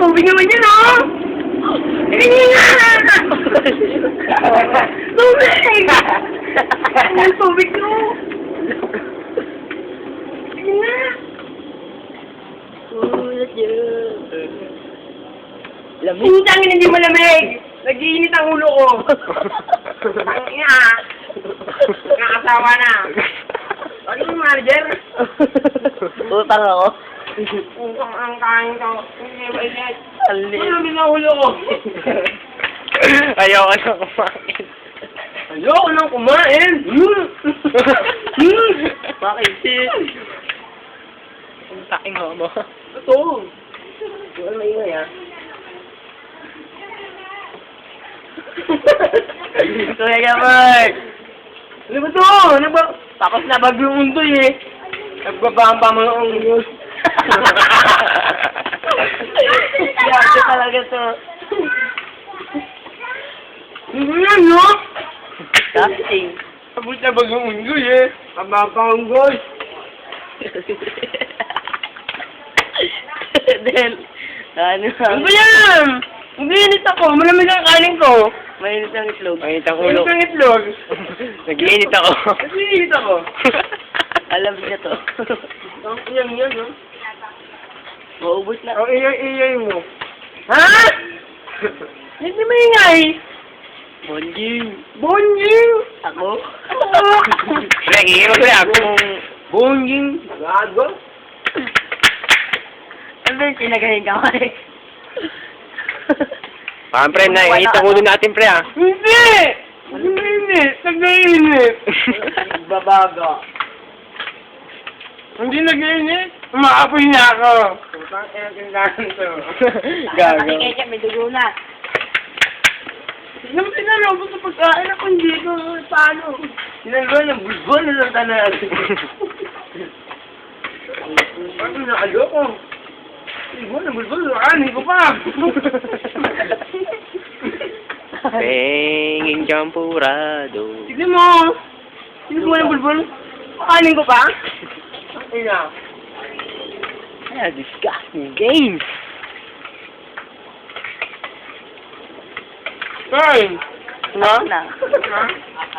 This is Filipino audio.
tubig naman yun, oh! Tubig! Ano yung tubig ko? Lamig. Putang ina, hindi malamig! Nag-iinit ang ulo ko! Ang ina! Nakakasawa na! Ano yung manager? Utang ako. Utang ang kain ko. Hindi ba Ano ko? Ayaw na kumain. Ayoko nang kumain! Bakit? Ang taking mo. Ito! Wala maingay ah. Kuya Gabay! Ano ba to? Ano ba? Tapos na bagyong undoy eh. Nagbabamba mo ng undoy. Grabe talaga to. Ano yan, no? Disgusting. Tapos na bagyong undoy eh. Mababa ang undoy. Del, ano ba yan? Nag-iinit ako. Malamig ang kanin ko. Mainit ang itlog. Mainit ang ulo. Mainit ang itlog. Nag-iinit ako. Nag-iinit ako. Alam niya to. Ang iyang yan, no? Maubos na. Ang iyay-iyay mo. Ha? Hindi maingay. Bonjing. Bonjing! Ako? Nag-iiyak ko ako. Bonjing. Gago. Ano ba yung sinagahin ka kay? Ah, pre, naiinit ang ulo natin, pre, ah. Hindi! Hindi mainit. Nag-iinit. Babaga. Hindi nag-iinit. Umaapoy na ako. Ina kinakain to. Gago. Kasi kaya may dugo na. Naman tinalabot sa pagkain ako hindi ko paano. Tinalabot ng bulbol na lang tanan. Ano na ayoko? Bulbol na bulbol, ani ko pa. Penging champurado. Sige mo. Sige mo ng bulbol. Pakainin ko pa. Ina. Yeah, disgusting games. Fine. Na? Na. Ha?